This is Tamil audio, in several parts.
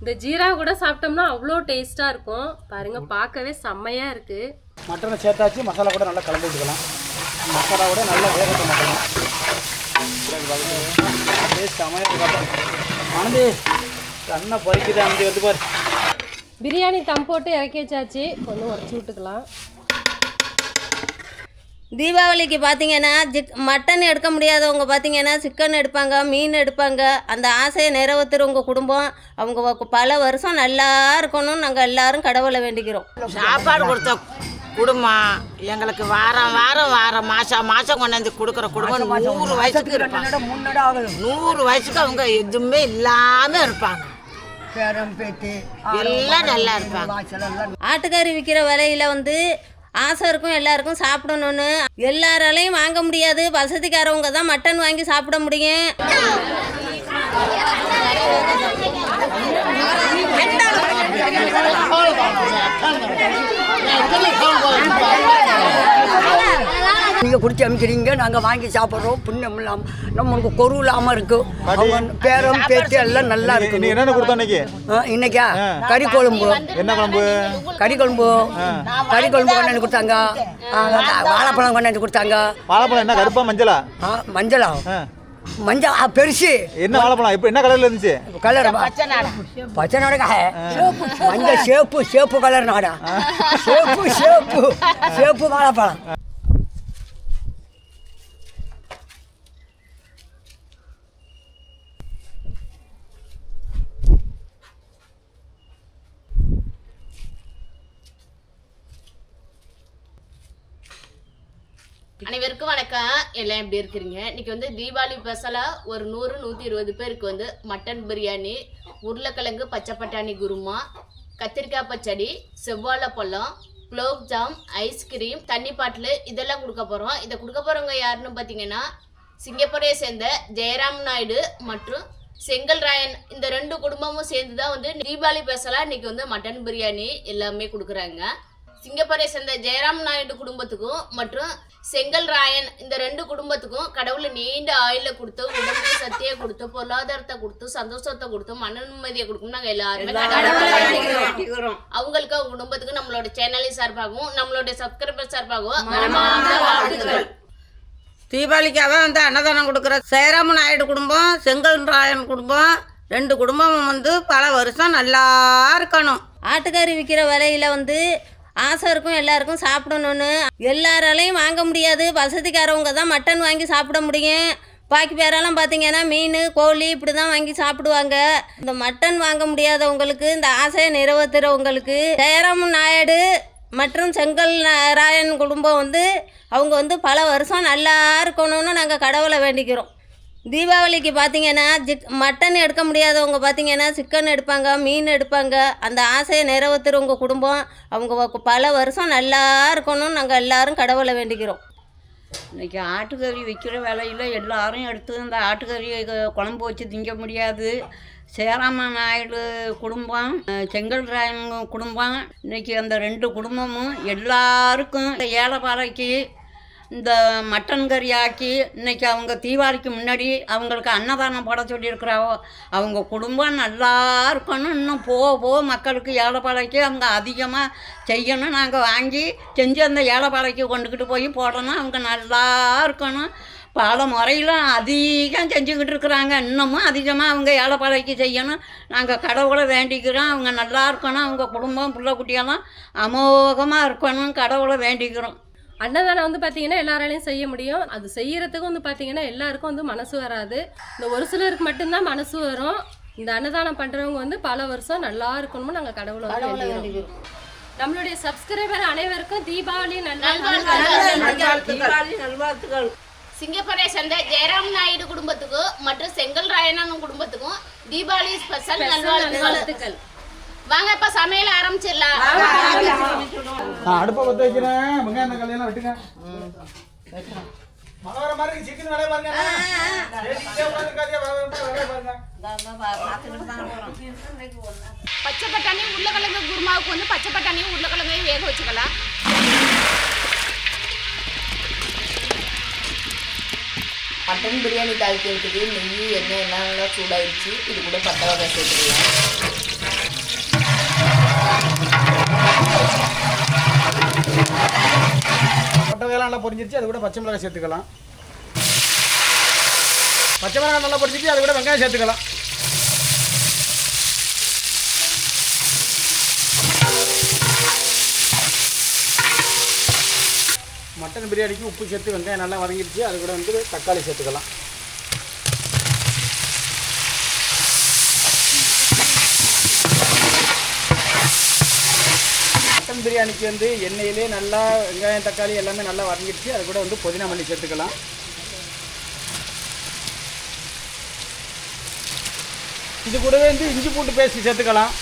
இந்த ஜீரா கூட சாப்பிட்டோம்னா அவ்வளோ டேஸ்ட்டாக இருக்கும். பாருங்க பார்க்கவே செம்மையாக இருக்கு. மட்டனை சேர்த்தாச்சு மசாலா கூட நல்லா கலந்து விட்டுக்கலாம் மசாலா கூட நல்லா வேகட்டும் மட்டனை. டேஸ்ட் செமையாக இருக்கட்டும் ஆனந்தி கண்ணை பறிக்குது ஆனந்தி வந்து பாரு. பிரியாணி தம் போட்டு இறக்கி வச்சாச்சு. கொஞ்சம் உடச்சி விட்டுக்கலாம். தீபாவளிக்கு பார்த்தீங்கன்னா சிக் மட்டன் எடுக்க முடியாதவங்க பார்த்தீங்கன்னா சிக்கன் எடுப்பாங்க மீன் எடுப்பாங்க. அந்த ஆசையை நிறைவேற்றுறவங்க குடும்பம். அவங்க பல வருஷம் நல்லா இருக்கணும்னு நாங்கள் எல்லாரும் கடவுளை வேண்டிக்கிறோம். சாப்பாடு கொடுத்த குடும்பம் எங்களுக்கு வாரம் வாரம் வாரம் மாசம் மாசம் கொண்டாந்து கொடுக்குற குடும்பம் நூறு வயசுக்கு இருப்பாங்க. நூறு வயசுக்கு அவங்க எதுவுமே இல்லாம இருப்பாங்க. எல்லாம் நல்லா இருப்பாங்க. ஆட்டுக்கறி விற்கிற விலையில வந்து ஆசை இருக்கும் எல்லாருக்கும் சாப்பிடணும்னு. எல்லாராலையும் வாங்க முடியாது. வசதிக்காரவங்க தான் மட்டன் வாங்கி சாப்பிட முடியும். நீங்கள் குடிச்சு அமைக்கிறீங்க நாங்கள் வாங்கி சாப்பிட்றோம். புண்ணியம் இல்லாமல் நம்மளுக்கு கொரு இல்லாமல் இருக்கும் அவங்க பேரம் பேச்சு எல்லாம் நல்லா நீ இருக்கும் என்னென்ன கொடுத்தோம் இன்னைக்கு? ஆ, இன்னைக்கா? கறி குழம்பு. என்ன குழம்பு? கறி குழம்பு. கறி குழம்பு கொண்டாந்து கொடுத்தாங்க. வாழைப்பழம் கொண்டாந்து கொடுத்தாங்க. வாழைப்பழம் என்ன கருப்பா மஞ்சளா? ஆ, மஞ்சளா. மஞ்சள் பெருசு. என்ன வாழைப்பழம்? இப்போ என்ன கலர்ல இருந்துச்சு? கலர். பச்சை நாடகா மஞ்சள் சேப்பு சேப்பு கலர் நாடா. சேப்பு சேப்பு சேப்பு வாழைப்பழம். அனைவருக்கும் வணக்கம். எல்லாம் எப்படி இருக்கிறீங்க? இன்னைக்கு வந்து தீபாவளி ஸ்பெஷலாக ஒரு நூறு நூற்றி இருபது பேருக்கு வந்து மட்டன் பிரியாணி உருளைக்கிழங்கு பச்சை பட்டாணி குருமா கத்திரிக்காய் பச்சடி செவ்வாழை பழம் குலோப் ஜாம் ஐஸ்கிரீம் தண்ணி பாட்டில் இதெல்லாம் கொடுக்க போகிறோம் இதை கொடுக்க போகிறவங்க யாருன்னு பார்த்தீங்கன்னா சிங்கப்பூரையை சேர்ந்த ஜெயராம் நாயுடு மற்றும் செங்கல் ராயன். இந்த ரெண்டு குடும்பமும் சேர்ந்து தான் வந்து தீபாவளி பேசலாம் இன்னைக்கு வந்து மட்டன் பிரியாணி எல்லாமே கொடுக்குறாங்க. சிங்கப்பூரை சேர்ந்த ஜெயராம் நாயுடு குடும்பத்துக்கும் மற்றும் செங்கல் ராயன் இந்த ரெண்டு குடும்பத்துக்கும் கடவுள் நீண்ட ஆயுள கொடுத்து உடம்புக்கு சக்தியை கொடுத்து பொருளாதாரத்தை கொடுத்து சந்தோஷத்தை கொடுத்து மன நிம்மதியை கொடுக்கும் நாங்க எல்லாருமே. அவங்களுக்கு அவங்க குடும்பத்துக்கு நம்மளோட சேனலின் சார்பாகவும் நம்மளோட சப்ஸ்கிரைபர் சார்பாகவும் தீபாவளிக்காக வந்து அன்னதானம் கொடுக்குற சேராம நாயுடு குடும்பம் செங்கல் ராயன் குடும்பம் ரெண்டு குடும்பமும் வந்து பல வருஷம் நல்லா இருக்கணும். ஆட்டுக்கறி விற்கிற விலையில வந்து ஆசை இருக்கும் எல்லாருக்கும் சாப்பிடணும்னு. எல்லாராலையும் வாங்க முடியாது. வசதிக்காரவங்க தான் மட்டன் வாங்கி சாப்பிட முடியும். பாக்கி பேரெல்லாம் பார்த்தீங்கன்னா மீன் கோழி இப்படி தான் வாங்கி சாப்பிடுவாங்க. இந்த மட்டன் வாங்க முடியாதவங்களுக்கு இந்த ஆசையை நிறைவேற்றுறவங்களுக்கு ஜெயராம் நாயுடு மற்றும் செங்கல் நாராயண் குடும்பம் வந்து அவங்க வந்து பல வருஷம் நல்லா இருக்கணும்னு நாங்கள் கடவுளை வேண்டிக்கிறோம். தீபாவளிக்கு பார்த்தீங்கன்னா சிக் மட்டன் எடுக்க முடியாதவங்க பார்த்தீங்கன்னா சிக்கன் எடுப்பாங்க மீன் எடுப்பாங்க. அந்த ஆசையை நிறைவேற்றுறவங்க குடும்பம். அவங்க பல வருஷம் நல்லா இருக்கணும்னு நாங்கள் எல்லாரும் கடவுளை வேண்டிக்கிறோம். இன்னைக்கு ஆட்டுக்கறி விற்கிற வேலையில் எல்லாரும் எடுத்து இந்த ஆட்டுக்கறி குழம்பு வச்சு திங்க முடியாது. சேராம நாயுடு குடும்பம் செங்கல் ராயன் குடும்பம். இன்னைக்கு அந்த ரெண்டு குடும்பமும் எல்லாருக்கும் ஏழைப்பாறைக்கு இந்த மட்டன் கறி ஆக்கி இன்னைக்கு அவங்க தீபாவளிக்கு முன்னாடி அவங்களுக்கு அன்னதானம் போட சொல்லியிருக்கிறாவோ அவங்க குடும்பம் நல்லா இருக்கணும். இன்னும் போக போக மக்களுக்கு ஏழைப்பாளைக்கு அவங்க அதிகமாக செய்யணும். நாங்கள் வாங்கி செஞ்சு அந்த ஏழைப்பாளைக்கு கொண்டுக்கிட்டு போய் போடணும். அவங்க நல்லா இருக்கணும். பல முறையில் அதிகம் செஞ்சுக்கிட்டு இருக்கிறாங்க. இன்னமும் அதிகமாக அவங்க ஏழைப்பாளைக்கு செய்யணும். நாங்கள் கடவுளை வேண்டிக்கிறோம். அவங்க நல்லா இருக்கணும். அவங்க குடும்பம் பிள்ளை குட்டியெல்லாம் அமோகமாக இருக்கணும். கடவுளை வேண்டிக்கிறோம். அன்னதானம் வந்து பார்த்தீங்கன்னா எல்லாராலையும் செய்ய முடியும். அது செய்யறதுக்கு வந்து பார்த்தீங்கன்னா எல்லாருக்கும் வந்து மனசு வராது. இந்த ஒரு சிலருக்கு மட்டும்தான் மனசு வரும். இந்த அன்னதானம் பண்ணுறவங்க வந்து பல வருஷம் நல்லா இருக்கணும்னு நாங்கள் கடவுளை வந்து வேண்டிக்கிறோம். நம்மளுடைய சப்ஸ்கிரைபர் அனைவருக்கும் தீபாவளி நல்வாழ்த்துக்கள். தீபாவளி நல்வாழ்த்துக்கள். சிங்கப்பூரை சேர்ந்த ஜெயராம் நாயுடு குடும்பத்துக்கும் மற்றும் செங்கல் ராயனன் குடும்பத்துக்கும் தீபாவளி ஸ்பெஷல் நல்வாழ்த்துக்கள். வாழ்த்துக்கள் வாங்க இப்ப சமையல் ஆரம்பிச்சிடலாம். நான் அடுப்பை பற்ற வைக்கிறேன். வெங்காயம் தக்காளி எல்லாம் வெட்டுங்க. மாதிரி சிக்கன் வேலையை பாருங்க. பச்சை பட்டாணி உருளைக்கிழங்கு குருமாவுக்கு வந்து பச்சை பட்டாணியும் உருளைக்கிழங்கையும் வேக வச்சுக்கலாம். மட்டன் பிரியாணி தாளிக்கிறதுக்கு நெய் எண்ணெய் எல்லாம் நல்லா சூடாயிடுச்சு இது கூட பட்டை வகை சேர்த்துக்கலாம். கொட்டவையெல்லாம் நல்லா பொரிஞ்சிருச்சு அது கூட பச்சை மிளகாய் சேர்த்துக்கலாம். பச்சை மிளகாய் நல்லா பொரிஞ்சிச்சு அது கூட சேர்த்துக்கலாம். மட்டன் பிரியாணிக்கு உப்பு சேர்த்து வெங்காயம் நல்லா வதங்கிடுச்சு அது கூட வந்து தக்காளி சேர்த்துக்கலாம். மட்டன் பிரியாணிக்கு வந்து எண்ணெயிலே நல்லா வெங்காயம் தக்காளி எல்லாமே நல்லா வதங்கிடுச்சு. அது கூட வந்து புதினா மல்லி சேர்த்துக்கலாம். இது கூடவே வந்து இஞ்சி பூண்டு பேஸ்ட் சேர்த்துக்கலாம்.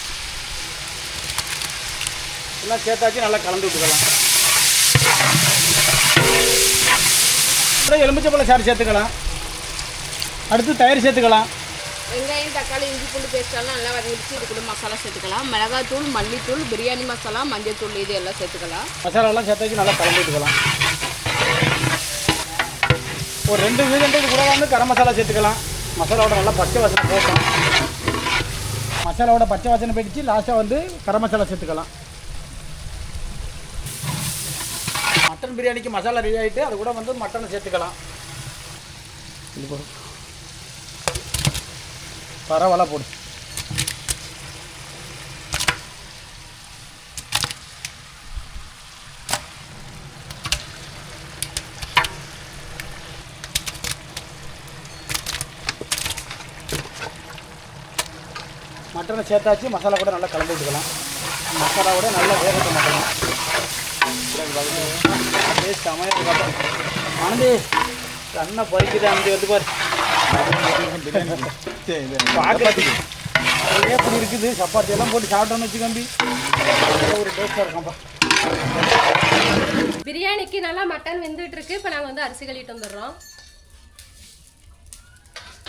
எல்லாம் சேர்த்தாச்சு நல்லா கலந்து விட்டுக்கலாம். அப்புறம் எலுமிச்சப்பழம் சாறு சேர்த்துக்கலாம். அடுத்து தயிர் சேர்த்துக்கலாம். வெங்காயம் தக்காளி இஞ்சி பூண்டு பேஸ்டெல்லாம் நல்லா வதங்கிடுச்சு இது கூட மசாலா சேர்த்துக்கலாம். மிளகாத்தூள் மல்லித்தூள் பிரியாணி மசாலா மஞ்சள் தூள் இது எல்லாம் சேர்த்துக்கலாம். மசாலாலாம் சேர்த்தாச்சு நல்லா கலந்து விட்டுக்கலாம் ஒரு ரெண்டு வீதம் இது கூட வந்து கரம் மசாலா சேர்த்துக்கலாம். மசாலாவோட நல்லா பச்சை வாசனை போட்டோம் மசாலாவோட பச்சை வாசனை போயிடுச்சு. லாஸ்ட்டாக வந்து கரம் மசாலா சேர்த்துக்கலாம். மட்டன் பிரியாணிக்கு மசாலா ரெடி ஆகிட்டு அது கூட வந்து மட்டனை சேர்த்துக்கலாம். இது போடு பரவாயில்ல போடு. மட்டனை சேர்த்தாச்சு மசாலா கூட நல்லா கலந்து விட்டுக்கலாம் மசாலாவோட நல்லா வேகத்தை மாட்டலாம் டேஸ்ட் அமையா இருக்கட்டும் ஆனந்தி கண்ணை பறிக்குது ஆனந்தி வந்து பாரு. எப்படி இருக்குது சப்பாத்தி எல்லாம் போட்டு சாப்பிட்டோம்னு வச்சுக்கம்பி ஒரு டேஸ்ட்டாக பிரியாணிக்கு நல்லா மட்டன் வெந்துட்டு இருக்கு இப்போ நாங்கள் வந்து அரிசி கழிட்டு வந்துடுறோம்.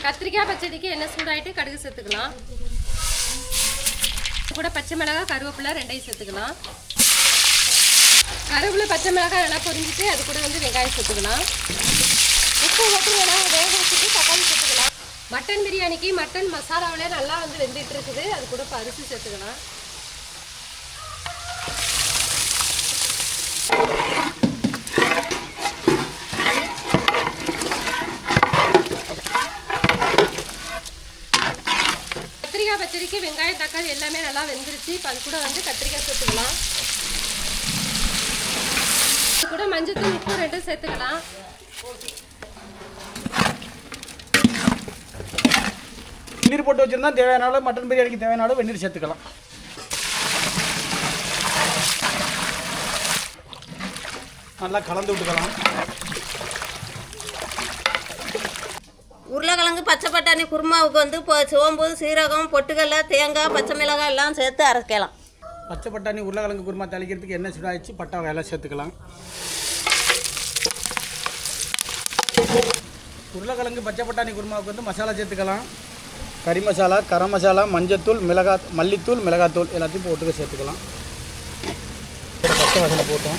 கத்திரிக்காய் பச்சடிக்கு என்ன சூடாயிட்டு கடுகு சேர்த்துக்கலாம். கூட பச்சை மிளகாய் கருவேப்பிலை ரெண்டையும் சேர்த்துக்கலாம். கருவேப்பிலை பச்சை மிளகாய் நல்லா பொரிஞ்சிட்டு அது கூட வந்து வெங்காயம் சேர்த்துக்கலாம். உப்பு மட்டும் வேணா வேக மட்டன் பிரியாணிக்கு மட்டன் மசாலாவிலே நல்லா வந்து வெந்துட்டு இருக்குது. அது கூட இப்போ சேர்த்துக்கலாம். கத்திரிக்காய் பச்சடிக்கு வெங்காயம் தக்காளி எல்லாமே நல்லா வெந்துருச்சு. இப்போ அது கூட வந்து கத்திரிக்காய் சேர்த்துக்கலாம். இது கூட மஞ்சத்தூள் உப்பு ரெண்டும் சேர்த்துக்கலாம். வெந்நீர் போட்டு வச்சிருந்தா தேவையான மட்டன் பிரியாணிக்கு தேவையான வெந்நீர் சேர்த்துக்கலாம். நல்லா கலந்து விட்டுக்கலாம். உருளைக்கிழங்கு பச்சை பட்டாணி குருமாவுக்கு வந்து இப்போ சோம்பு சீரகம் பொட்டுக்கடலை தேங்காய் பச்சை மிளகாய் எல்லாம் சேர்த்து அரைக்கலாம். பச்சை பட்டாணி உருளைக்கிழங்கு குருமா தாளிக்கிறதுக்கு எண்ணெய் சூடாச்சு பட்டா வேலை சேர்த்துக்கலாம். உருளைக்கிழங்கு பச்சை பட்டாணி குருமாவுக்கு வந்து மசாலா சேர்த்துக்கலாம். கறி மசாலா கரம் மசாலா மஞ்சத்தூள் மிளகா மல்லித்தூள் மிளகாத்தூள் எல்லாத்தையும் போட்டுக்க சேர்த்துக்கலாம். ஒரு பச்சை வசனை போட்டோம்.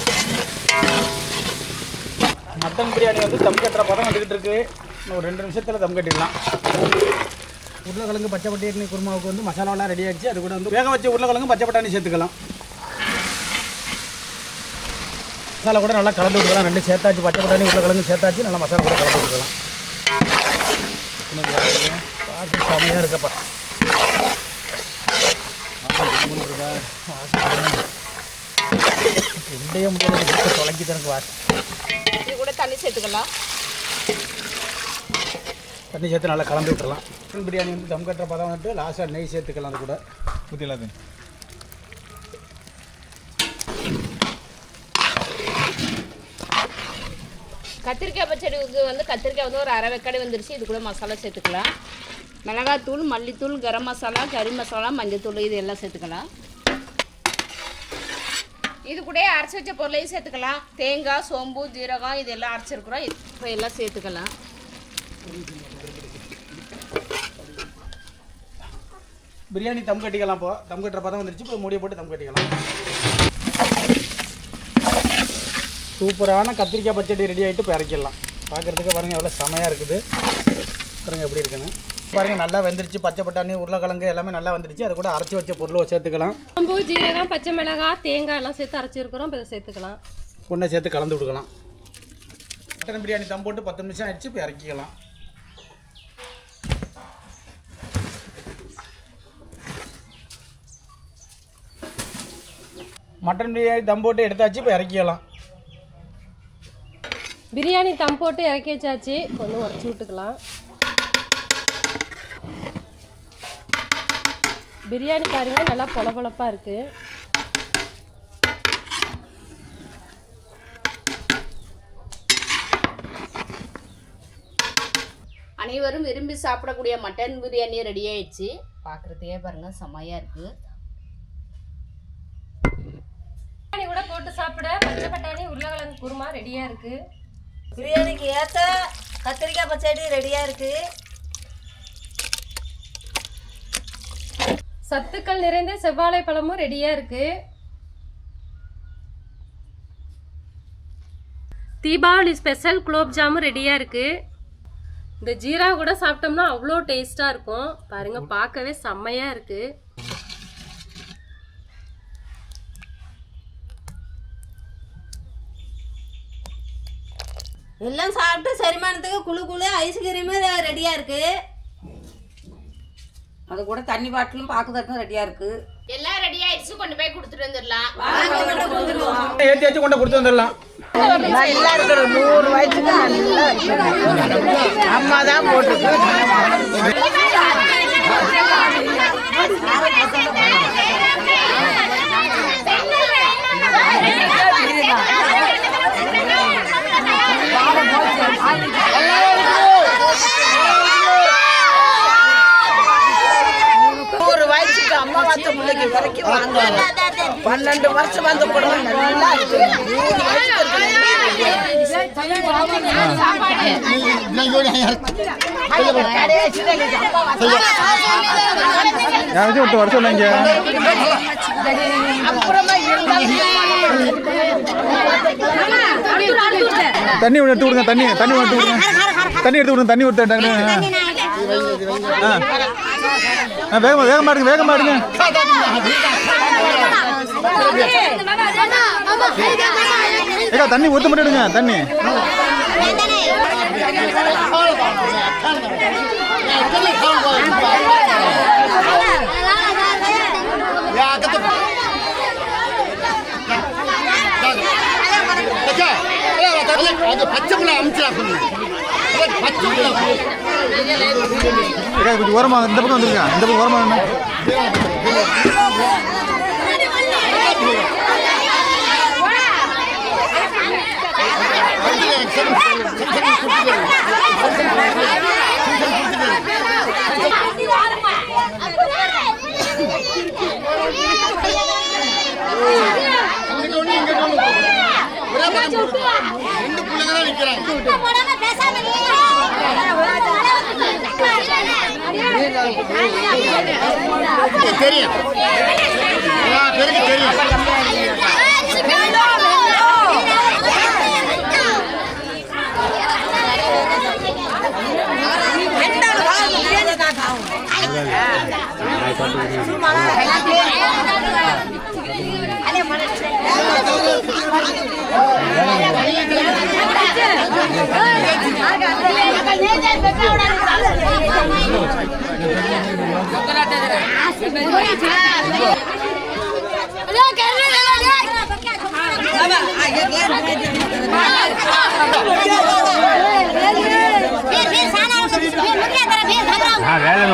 மட்டன் பிரியாணி வந்து தம் கட்டுற பதம் வந்துக்கிட்டு இருக்கு. இன்னும் ஒரு ரெண்டு நிமிஷத்தில் தம் கட்டிடலாம். உருளைக்கிழங்கு பச்சை பட்டாணி குருமாவுக்கு வந்து மசாலாலாம் ரெடி ஆகிடுச்சு அது கூட வந்து வேக வச்ச உருளைக்கிழங்கு பச்சை பட்டாணி சேர்த்துக்கலாம். மசாலா கூட நல்லா கலந்து விட்டுக்கலாம். ரெண்டு சேர்த்தாச்சு. பச்சை பட்டாணி உருளைக்கிழங்கு சேர்த்தாச்சு. நல்லா மசாலா கூட கலந்து விட்டுக்கலாம். பார்த்து செமையாக இருக்கப்பா. ரெண்டையே முடியாது தொலைக்கி தனக்கு வாசி. இது கூட தண்ணி சேர்த்துக்கலாம். தண்ணி சேர்த்து நல்லா கலந்து விட்டுறலாம். சிக்கன் பிரியாணி வந்து தம் கட்டுற பதம் வந்துட்டு லாஸ்ட்டாக நெய் சேர்த்துக்கலாம் அது கூட. ஊற்றி எல்லாத்தையும். கத்திரிக்காய் பச்சடிக்கு வந்து கத்திரிக்காய் வந்து ஒரு அரை வெக்காடு வந்துருச்சு. இது கூட மசாலா சேர்த்துக்கலாம். மிளகாத்தூள் மல்லித்தூள் கரம் மசாலா கறி மசாலா மஞ்சத்தூள் இது எல்லாம் சேர்த்துக்கலாம். இது கூட அரைச்சி வச்ச பொருளையும் சேர்த்துக்கலாம். தேங்காய் சோம்பு ஜீரகம் இதெல்லாம் அரைச்சிருக்கிறோம் இப்போ எல்லாம் சேர்த்துக்கலாம். பிரியாணி தம் கட்டிக்கலாம் இப்போ தம் கட்டுற பதம் வந்துருச்சு. இப்போ மூடியை போட்டு தம் கட்டிக்கலாம். சூப்பரான கத்திரிக்காய் பச்சடி ரெடி ஆகிட்டு இப்போ இறக்கிடலாம். பார்க்குறதுக்கு பாருங்கள் எவ்வளோ செமையாக இருக்குது. பாருங்கள் எப்படி இருக்குன்னு. பாருங்கள் நல்லா வெந்துருச்சு. பச்சை பட்டாணி உருளைக்கிழங்கு எல்லாமே நல்லா வந்துருச்சு. அது கூட அரைச்சி வச்ச பொருளை சேர்த்துக்கலாம். சோம்பு ஜீரகம் பச்சை மிளகாய் தேங்காய் எல்லாம் சேர்த்து அரைச்சிருக்கிறோம் இப்போ இதை சேர்த்துக்கலாம். ஒன்றை சேர்த்து கலந்து விட்டுக்கலாம் மட்டன் பிரியாணி தம் போட்டு பத்து நிமிஷம் ஆயிடுச்சு இப்போ இறக்கிக்கலாம். மட்டன் பிரியாணி தம் போட்டு எடுத்தாச்சு இப்போ இறக்கிக்கலாம். பிரியாணி தம் போட்டு இறக்கி வச்சாச்சு. கொஞ்சம் உடச்சி விட்டுக்கலாம். பிரியாணி பாருங்க நல்லா பொல பொலப்பா இருக்கு. அனைவரும் விரும்பி சாப்பிடக்கூடிய மட்டன் பிரியாணி ரெடி ஆயிடுச்சு. பார்க்குறதுக்கே பாருங்க செம்மையாக இருக்குது பிரியாணி கூட போட்டு சாப்பிட பச்சை பட்டாணி உருளைக்கிழங்கு குருமா ரெடியா இருக்கு. பிரியாணிக்கு ஏற்ற கத்திரிக்காய் பச்சடி ரெடியாக இருக்குது சத்துக்கள் நிறைந்த செவ்வாழை பழமும் ரெடியாக இருக்கு. தீபாவளி ஸ்பெஷல் குலோப் ஜாமும் ரெடியாக இருக்கு. இந்த ஜீரா கூட சாப்பிட்டோம்னா அவ்வளோ டேஸ்ட்டாக இருக்கும். பாருங்க பார்க்கவே செம்மையாக இருக்கு. எல்லாம் சாப்பிட்டு செரிமானத்துக்கு குழு குழு ஐஸ்கிரீமு ரெடியாக இருக்குது அது கூட தண்ணி பாட்டிலும் பாக்குறதுக்கும் ரெடியா இருக்கு. எல்லாம் ரெடி ஆயிடுச்சு. கொண்டு போய் கொடுத்துட்டு வந்துடலாம். ஏற்றி வச்சு கொண்டு கொடுத்து வந்துடலாம். நல்லா இருக்கிற நூறு வயசுக்கு நல்லா அம்மா தான் போட்டுருக்கு நூறு வயசுக்கு அம்மா வச்ச பிள்ளைக்கு வரைக்கும் வாங்குவாங்க பன்னெண்டு வருஷம் வந்த குடும்பம் நல்லா இருக்கு நூறு வயசுக்கு யாராச்சும் விட்டு வர சொன்னாங்க தண்ணி ஒன்று எடுத்து விடுங்க தண்ணி தண்ணி எடுத்து விடுங்க தண்ணி எடுத்து விடுங்க தண்ணி விட்டு டக்குனு. ஆ ஆ வேகமா வேகமா எடுங்க வேகமா எடுங்க ஏக்கா தண்ணி ஊற்ற மட்டும் எடுங்க தண்ணி கொஞ்சம் ஓரமா இந்த பக்கம் வந்துருங்க இந்த பக்கம் தெரியும். பெருக்கு தெரியும். வேலை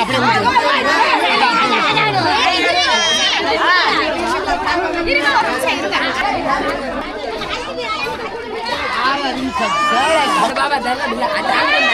அப்படியே Apa dalam ya.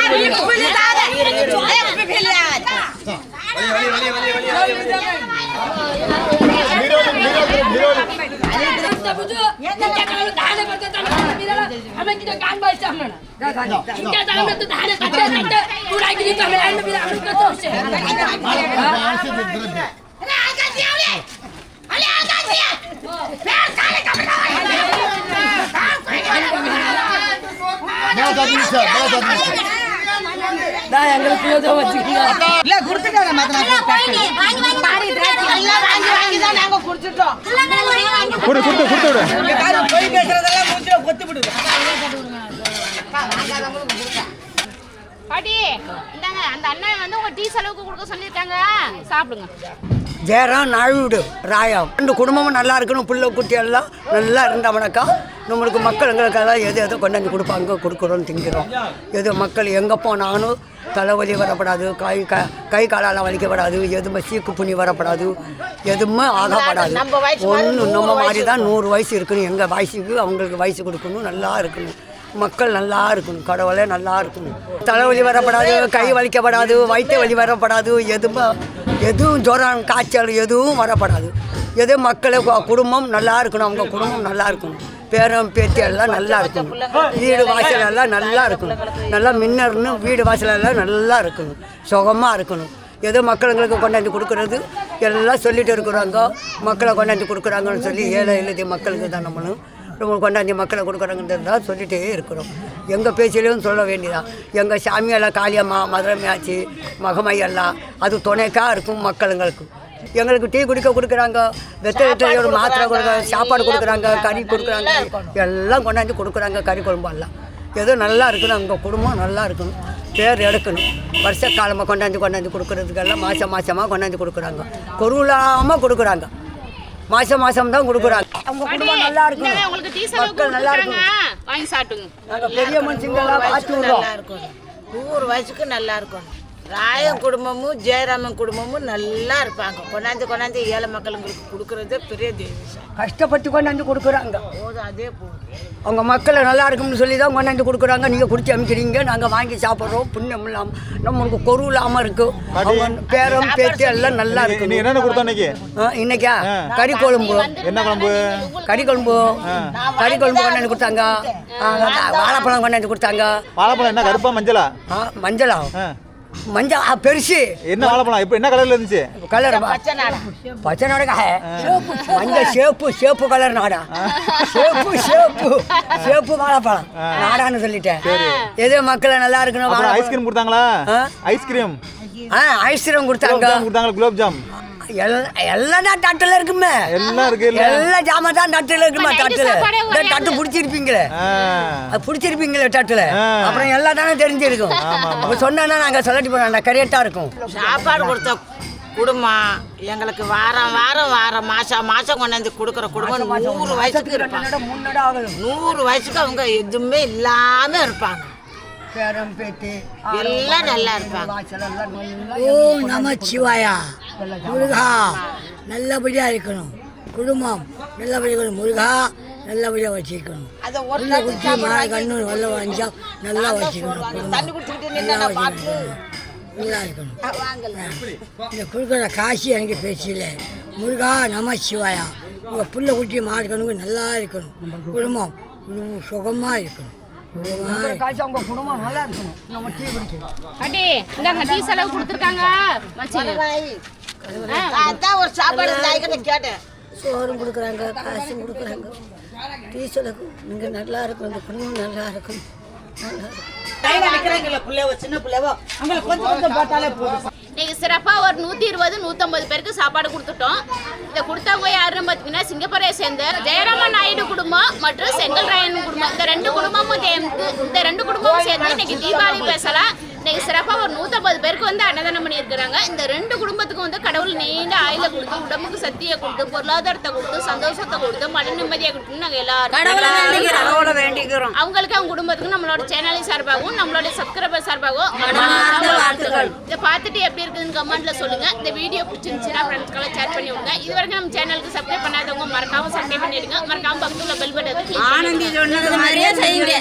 আমি কিন্তু গান বাইছে আমরা না Mouth up, Lisa. Mouth up, Lisa. இல்ல கொடுத்துட்டாங்க எல்லாம் வாங்கி வாங்கி தான் நாங்க குடிச்சிட்டோம் கொடு கொடுத்து கொடுத்து விடு போய் பேசுறதெல்லாம் மூஞ்சில கொத்து விடுது பாட்டி இந்தாங்க அந்த அண்ணன் வந்து உங்க டீ செலவுக்கு கொடுக்க சொல்லியிருக்காங்க சாப்பிடுங்க ஜெயராம் நாழ்வீடு ராயம் ரெண்டு குடும்பமும் நல்லா இருக்கணும். பிள்ளை குட்டி எல்லாம் நல்லா இருந்தவனக்கா நம்மளுக்கு மக்கள் எங்களுக்கெல்லாம் எது எதோ கொண்டாந்து கொடுப்பாங்க கொடுக்குறோம் திங்கிறோம். எது மக்கள் எங்கே போனாலும் தலைவலி வரப்படாது. கை க கை காலால் வலிக்கப்படாது எதுவுமே சீக்கு புண்ணி வரப்படாது. எதுவுமே ஆகப்படாது. ஒன்று நம்ம மாதிரி தான் நூறு வயசு இருக்கணும். எங்கள் வயசுக்கு அவங்களுக்கு வயசு கொடுக்கணும். நல்லா இருக்கணும். மக்கள் நல்லா இருக்கணும். கடவுளே நல்லா இருக்கணும். தலைவலி வரப்படாது கை வலிக்கப்படாது வயிற்று வலி வரப்படாது. எதுவுமே எதுவும் ஜுரம் காய்ச்சல் எதுவும் வரப்படாது. எது மக்களே குடும்பம் நல்லா இருக்கணும் அவங்க குடும்பம் நல்லா இருக்கணும். பேரம் பேத்தி எல்லாம் நல்லா இருக்கணும். வீடு வாசல் எல்லாம் நல்லா இருக்கணும். நல்லா மின்னர்னு வீடு வாசல் எல்லாம் நல்லா இருக்கணும். சுகமாக இருக்கணும். ஏதோ மக்களுங்களுக்கு கொண்டாந்து கொடுக்குறது? எல்லாம் சொல்லிட்டு இருக்கிறாங்க. மக்களை கொண்டாந்து கொடுக்குறாங்கன்னு சொல்லி ஏழை எழுதி மக்களுக்கு தான் நம்மளும் நம்ம கொண்டாந்து மக்களை கொடுக்குறாங்கன்றது தான் சொல்லிகிட்டே இருக்கிறோம். எங்கள் பேச்சிலையும் சொல்ல வேண்டியதான் எங்கள் சாமியெல்லாம் காளியம்மா மதுரை மேட்ச்சு மகமையெல்லாம் அது துணைக்காக இருக்கும் மக்களுங்களுக்கு. எங்களுக்கு டீ குடிக்க கொடுக்குறாங்க வெத்த வெத்தையோட மாத்திரை கொடுக்குறாங்க சாப்பாடு கொடுக்குறாங்க கறி கொடுக்குறாங்க எல்லாம் கொண்டாந்து கொடுக்குறாங்க கறி குழம்பு எல்லாம் ஏதோ நல்லா இருக்கணும் அவங்க குடும்பம் நல்லா இருக்கணும். பேர் எடுக்கணும். வருஷ காலமாக கொண்டாந்து கொண்டாந்து கொடுக்குறதுக்கெல்லாம் மாதம் மாதமாக கொண்டாந்து கொடுக்குறாங்க. கொருவில்லாமல் கொடுக்குறாங்க. மாதம் மாதம் தான் கொடுக்குறாங்க. அவங்க குடும்பம் நல்லா இந்தாங்க, உங்களுக்கு டீ மக்கள் நல்லா இருக்கணும். வாங்கி சாப்பிட்டுங்க. நாங்கள் பெரிய மனுஷங்களாம் பார்த்து விடுறோம். நூறு வயசுக்கு நல்லா இருக்கணும். ராயம் குடும்பமும் ஜெயராமன் குடும்பமும் நல்லா இருப்பாங்க. கொண்டாந்து கொண்டாந்து ஏழை மக்களுங்களுக்கு கொடுக்கறதே பெரிய தெய்வம் கஷ்டப்பட்டு கொண்டாந்து கொடுக்குறாங்க. போதும் அதே போதும். அவங்க மக்களை நல்லா இருக்கும்னு சொல்லி தான் கொண்டாந்து கொடுக்குறாங்க. நீங்கள் குடிச்சு அமைக்கிறீங்க நாங்கள் வாங்கி சாப்பிட்றோம். புண்ணியம் இல்லாமல் நம்மளுக்கு கொரு இல்லாமல் இருக்கும் அவங்க பேரம் பேச்சு எல்லாம் நல்லா நீ இருக்கும் என்னென்ன கொடுத்தோம் இன்னைக்கு? இன்னைக்கா? கறி குழம்பு. என்ன குழம்பு? கறி குழம்பு. கறி குழம்பு கொண்டாந்து கொடுத்தாங்க. வாழைப்பழம் கொண்டாந்து கொடுத்தாங்க. வாழைப்பழம் என்ன? கருப்பா மஞ்சளா? மஞ்சளா. மஞ்சள் பெருசு. என்ன வாழைப்பழம் இப்போ என்ன கலர்ல இருந்துச்சு? கலர் பச்சை நாடகா மஞ்சள் சேப்பு சேப்பு கலர் நாடா. சேப்பு சேப்பு. சேப்பு வாழைப்பழம் நாடான்னு சொல்லிட்டேன். எது மக்களை நல்லா இருக்கணும். ஐஸ்கிரீம் கொடுத்தாங்களா? ஐஸ்கிரீம் ஆ ஐஸ்கிரீம் கொடுத்தாங்க. கொடுத்தாங்களா? குலோப் ஜாம் எல்லாம் எல்லாம் தான் தட்டில் இருக்குமே. எல்லாம் இருக்கு இல்ல? எல்லாம் ஜாமான் தான் தட்டில் இருக்குமா தட்டில். இந்த தட்டு பிடிச்சிருப்பீங்களே. பிடிச்சிருப்பீங்களே தட்டில். அப்புறம் எல்லாம் தானே தெரிஞ்சிருக்கும். அப்போ சொன்னா நாங்கள் சொல்லட்டி போனோம் கரெக்டாக இருக்கும். சாப்பாடு கொடுத்த குடும்பம். எங்களுக்கு வாரம் வாரம் வாரம் மாசம் மாசம் கொண்டாந்து கொடுக்குற குடும்பம் நூறு வயசுக்கு இருப்பாங்க. நூறு வயசுக்கு அவங்க எதுவுமே இல்லாம இருப்பாங்க. பேரம் பேத்தி எல்லாம் நல்லா இருப்பாங்க. நல்லா ஓம் நம சிவாயா. முருகா நல்லபடியாக இருக்கணும். குடும்பம் நல்லபடியாக இருக்கணும். முருகா நல்லபடியாக வச்சுக்கணும் உள்ள குச்சி மாலை கண்ணு வெள்ள வஞ்சா நல்லா வச்சுக்கணும் நல்லா வச்சுக்கணும் நல்லா இருக்கணும். இந்த கொடுக்குற காசு எனக்கு பேசல முருகா நம சிவாயா. உங்கள் புள்ள குட்டி மாடு கண்ணுக்கு நல்லா இருக்கணும். குடும்பம் குடும்பம் சுகமாக இருக்கணும். காசு அவங்க குடும்பம் நல்லா இருக்கணும். நம்ம டீ குடிக்கணும் பாட்டி இந்தாங்க டீ செலவு கொடுத்துருக்காங்க. வச்சுங்க அதான் ஒரு சாப்பாடு தாய்கிட்ட கேட்டேன். சோறும் கொடுக்குறாங்க காசும் கொடுக்குறாங்க. டீச்சலுக்கு நீங்கள் நல்லா இருக்கணும் இந்த குடும்பம் நல்லா இருக்கணும். நல்லா நிக்கிறாங்கல்ல பிள்ளைவோ சின்ன பிள்ளைவோ அவங்களுக்கு கொஞ்சம் கொஞ்சம் போட்டாலே போதும். நீங்கள் சிறப்பாக ஒரு நூற்றி இருபது நூற்றம்பது பேருக்கு சாப்பாடு கொடுத்துட்டோம். இதை கொடுத்தவங்க யாருன்னு பார்த்தீங்கன்னா சிங்கப்பூரை சேர்ந்த ஜெயராம நாயுடு குடும்பம் மற்றும் செங்கல் ராயன் குடும்பம். இந்த ரெண்டு குடும்பமும் இந்த ரெண்டு குடும்பமும் சேர்ந்து இன்னைக்கு தீபாவளி பேசலாம். இன்னைக்கு சிறப்பாக ஒரு நூற்றம்பது பேருக்கு வந்து அன்னதானம் பண்ணியிருக்கிறாங்க. இந்த ரெண்டு குடும்பத்துக்கும் வந்து கடவுள் நீண்ட ஆயுள கொடுத்து உடம்புக்கு சக்தியை கொடுத்து பொருளாதாரத்தை கொடுத்து சந்தோஷத்தை கொடுத்து மன நிம்மதியை கொடுத்து நாங்கள் எல்லாரும் கடவுளை வேண்டிக்கிறோம். அவங்களுக்கு அவங்க குடும்பத்துக்கும் நம்மளோட சேனலின் சார்பாகவும் நம்மளோட சப்ஸ்கிரைபர் சார்பாகவும் மனமார்ந்த வாழ்த்துக்கள். இதை பார்த்துட்டு எப்படி இருக்குதுன்னு கமெண்ட்ல சொல்லுங்க. இந்த வீடியோ பிடிச்சிருந்துச்சுன்னா ஃப்ரெண்ட்ஸ்க்கெல்லாம் ஷேர் பண்ணி விடுங்க. இது வரைக்கும் நம்ம சேனலுக்கு சப்ஸ்கிரைப் பண்ணாதவங்க மறக்காம சப்ஸ்கிரைப் பண்ணிடுங்க. மறக்காம பக்கத்துல பெல் பட்டன் ஆனந்தி சொன்னது மாதிரியே செய்யுங்க.